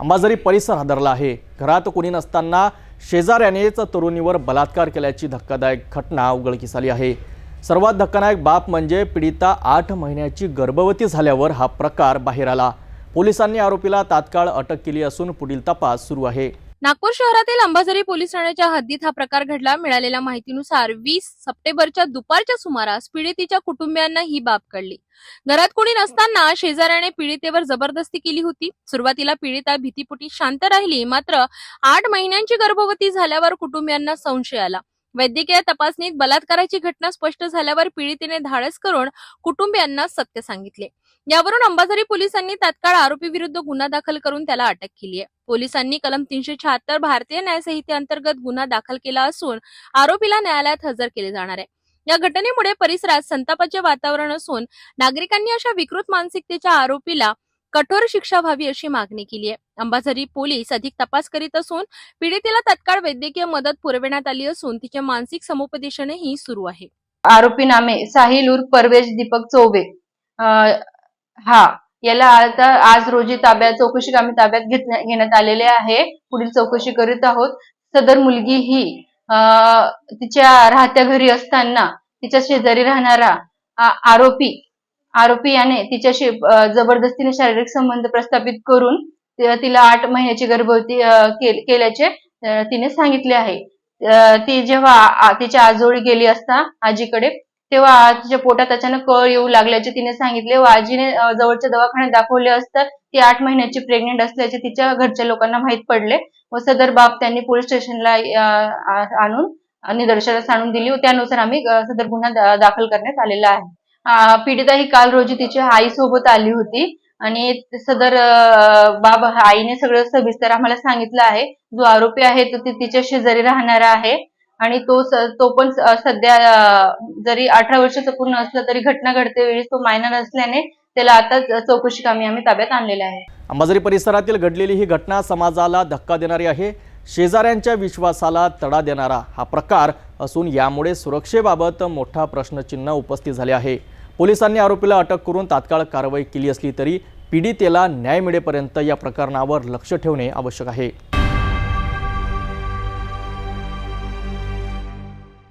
अंबाझरी परिसर हादरला आहे. घरात कोणी नसताना शेजाऱ्यानेच तरुणीवर बलात्कार केल्याची धक्कादायक घटना उघडकीस आली आहे. सर्वात धक्कादायक बाप म्हणजे पीडिता आठ महिन्याची गर्भवती झाल्यावर हा प्रकार बाहेर आला. पोलिसांनी आरोपीला तात्काळ अटक केली असून पुढील तपास सुरू आहे. नागपूर शहरातील अंबाझरी पोलीस ठाण्याच्या हद्दीत हा प्रकार घडला. मिळालेल्या माहितीनुसार वीस सप्टेंबरच्या दुपारच्या सुमारास पीडितेच्या कुटुंबियांना ही बाब कळली. घरात कोणी नसताना शेजाऱ्याने पीडितेवर जबरदस्ती केली होती. सुरुवातीला पीडिता भीतीपोटी शांत राहिली. मात्र आठ महिन्यांची गर्भवती झाल्यावर कुटुंबियांना संशय आला. वैद्यकीय तपासणीत बलात्काराची घटना स्पष्ट झाल्यावर पीडितेने धाडस करून कुटुंबियांना सत्य सांगितले. यावरून अंबाझरी पोलिसांनी तात्काळ आरोपी विरुद्ध गुन्हा दाखल करून त्याला अटक केली आहे. पोलिसांनी कलम तीनशे शहात्तर भारतीय न्यायसंहितेअंतर्गत गुन्हा दाखल केला असून आरोपीला न्यायालयात हजर केले जाणार आहे. या घटनेमुळे परिसरात संतापाचे वातावरण असून नागरिकांनी अशा विकृत मानसिकतेच्या आरोपीला कठोर शिक्षा व्हावी अशी मागणी केली आहे. अंबाझरी पोलीस अधिक तपास करीत असून पीडितेला तत्काळ वैद्यकीय मदत पुरविण्यात आली असून तिचे मानसिक समुपदेशनही सुरू आहे. आरोपी नामे साहिल उर्फ परवेश दीपक चौबे. हा याला आता आज रोजी ताब्यात चौकशी कामी ताब्यात घेण्यात आलेले आहे. पुढील चौकशी करीत आहोत. सदर मुलगी ही तिच्या राहत्या घरी असताना तिच्या शेजारी राहणारा आरोपी आरोपी याने तिच्याशी जबरदस्तीने शारीरिक संबंध प्रस्थापित करून तिला आठ महिन्याची गर्भवती केल्याचे तिने सांगितले आहे. ती जेव्हा तिच्या आजोळी गेली असता आजीकडे तेव्हा तिच्या पोटात अचानक कळ येऊ लागल्याचे तिने सांगितले. व आजीने जवळच्या दवाखान्यात दाखवले असता ती आठ महिन्याची प्रेग्नेंट असल्याचे तिच्या घरच्या लोकांना माहीत पडले. व सदर बाब त्यांनी पोलीस स्टेशनला आणून निदर्शनास आणून दिली व त्यानुसार आम्ही सदर गुन्हा दाखल करण्यात आलेला आहे. पीडिता ही काल रोजी तिच्या आई सोबत आली होती आणि सदर बाब आईने सगळं सविस्तर आम्हाला सांगितलं आहे. जो आरोपी आहे तो तिच्या शेजारी राहणारा आहे. आणि तो तो पण सध्या जरी अठरा वर्षाचा पूर्ण असला तरी घटना घडते वेळी तो मायनर असल्याने त्याला आता चौकशी कामी आम्ही ताब्यात आणलेल्या आहे. अंबाझरी परिसरातील घडलेली ही घटना समाजाला धक्का देणारी आहे. शेजाऱ्यांच्या विश्वासाला तडा देणारा हा प्रकार असून यामुळे सुरक्षेबाबत मोठा प्रश्नचिन्ह उपस्थित झाले आहे. पोलिसांनी आरोपीला अटक करून तात्काळ कारवाई केली असली तरी पीडितेला न्याय मिळेपर्यंत या प्रकरणावर लक्ष ठेवणे आवश्यक आहे.